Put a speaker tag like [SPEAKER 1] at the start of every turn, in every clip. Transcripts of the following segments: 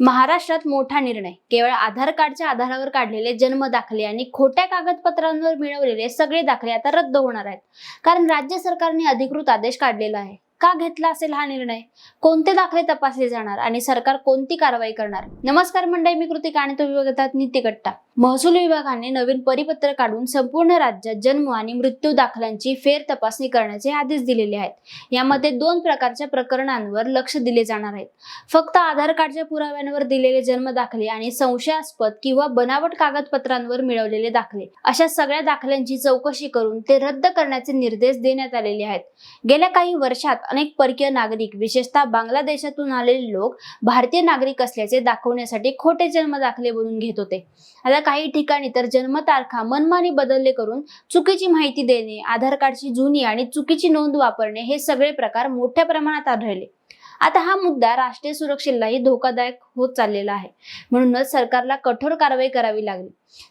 [SPEAKER 1] महाराष्ट्रात मोठा निर्णय. केवळ आधार कार्डच्या आधारावर काढलेले जन्म दाखले आणि खोट्या कागदपत्रांवर मिळवलेले सगळे दाखले आता रद्द होणार आहेत. कारण राज्य सरकारने अधिकृत आदेश काढलेला आहे. का घेतला असेल हा निर्णय? कोणते दाखले तपासले जाणार? आणि सरकार कोणती कारवाई करणार? नमस्कार मंडळी मी कृतिका आणि तुम्ही बघतात नीतिकट्टा महसूल विभागाने नवीन परिपत्र काढून संपूर्ण राज्यात जन्म आणि मृत्यू दाखल्यांची फेर तपासणी करण्याचे आदेश दिलेले आहेत. यामध्ये दोन प्रकारच्या प्रकरणांवर लक्ष दिले जाणार आहेत फक्त आधार कार्डच्या पुराव्यांवर दिलेले जन्म दाखले आणि संशयास्पद किंवा बनावट कागदपत्रांवर मिळवलेले दाखले. अशा सगळ्या दाखल्यांची चौकशी करून ते रद्द करण्याचे निर्देश देण्यात आलेले आहेत. गेल्या काही वर्षात अनेक परकीय नागरिक विशेषतः बांगलादेशातून आलेले लोक भारतीय नागरिक असल्याचे दाखवण्यासाठी खोटे जन्म दाखले बनवून घेत होते. आता काही ठिकाणी तर जन्मतारखा मनमानी बदलले करून चुकीची माहिती देणे आधार कार्डची जुनी आणि चुकीची नोंद वापरणे हे सगळे प्रकार मोठ्या प्रमाणात आढळले. आता हा मुद्दा राष्ट्रीय सुरक्षेलाही धोकादायक होत चाललेला आहे. म्हणूनच सरकारला कठोर कारवाई करावी लागली.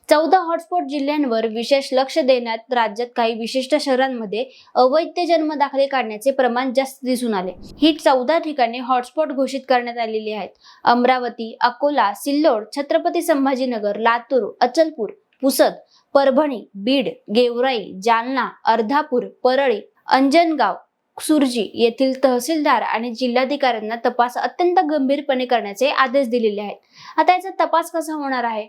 [SPEAKER 1] चौदा हॉटस्पॉट जिल्ह्यांवर विशेष लक्ष देण्यात राज्यात काही विशिष्ट शहरांमध्ये अवैध जन्म दाखले काढण्याचे प्रमाण जास्त दिसून आले. ही चौदा ठिकाणी हॉटस्पॉट घोषित करण्यात आलेली आहेत. अमरावती अकोला सिल्लोड छत्रपती संभाजीनगर लातूर अचलपूर पुसद परभणी बीड गेवराई जालना अर्धापूर परळी अंजनगाव सुरजी येथील तहसीलदार आणि जिल्हाधिकाऱ्यांना तपास अत्यंत गंभीरपणे करण्याचे आदेश दिलेले आहेत. आता याचा तपास कसा होणार आहे?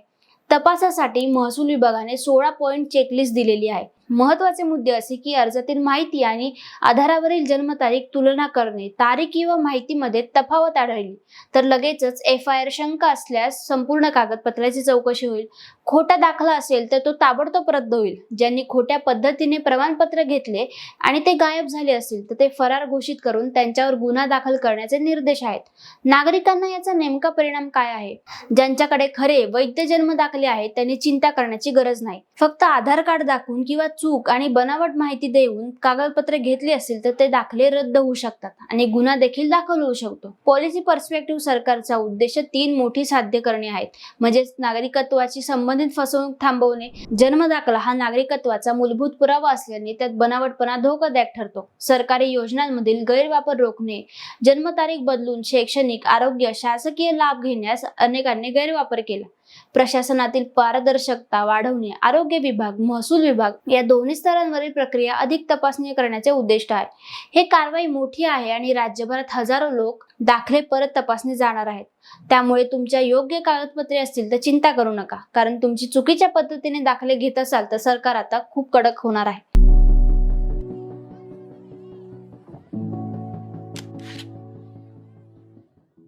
[SPEAKER 1] तपासासाठी महसूल विभागाने सोळा पॉईंट चेकलिस्ट दिलेली आहे. महत्त्वाचे मुद्दे असे की अर्जातील माहिती आणि आधारावरील जन्मतारीख तुलना करणे तारीख किंवा माहितीमध्ये तफावत आढळली तर लगेचच एफ आय आर शंका असल्यास संपूर्ण कागदपत्राची चौकशी होईल. खोटा दाखला असेल तर तो ताबडतोब रद्द होईल. ज्यांनी खोट्या पद्धतीने प्रमाणपत्र घेतले आणि ते गायब झाले असतील तर ते फरार घोषित करून त्यांच्यावर गुन्हा दाखल करण्याचे निर्देश आहेत. नागरिकांना याचा नेमका परिणाम काय आहे? ज्यांच्याकडे खरे वैध जन्म दाखले आहेत त्यांनी चिंता करण्याची गरज नाही. फक्त आधार कार्ड दाखवून किंवा चूक आणि बनावट माहिती देऊन कागदपत्रे घेतली असतील तर ते दाखले रद्द होऊ शकतात आणि गुन्हा देखील दाखल होऊ शकतो. पॉलिसी पर्स्पेक्टिव्ह सरकारचा उद्देश तीन मोठी साध्य करणे आहेत. म्हणजेच नागरिकत्वाची संबंधित फसवणूक थांबवणे जन्म दाखला हा नागरिकत्वाचा मूलभूत पुरावा असल्याने त्यात बनावटपणा धोकादायक ठरतो. सरकारी योजनांमधील गैरवापर रोखणे जन्मतारीख बदलून शैक्षणिक आरोग्य शासकीय लाभ घेण्यास अनेकांनी गैरवापर केला. प्रशासनातील पारदर्शकता वाढवणे आरोग्य विभाग महसूल विभाग या दोन्ही स्तरांवरील प्रक्रिया अधिक तपासणी करण्याचे उद्दिष्ट आहे. हे कारवाई मोठी आहे आणि राज्यभरात हजारो लोक दाखले परत तपासणी जाणार आहेत. त्यामुळे तुमच्या योग्य कागदपत्रे असतील तर चिंता करू नका. कारण तुमची चुकीच्या पद्धतीने दाखले घेत असाल तर सरकार आता खूप कडक होणार आहे.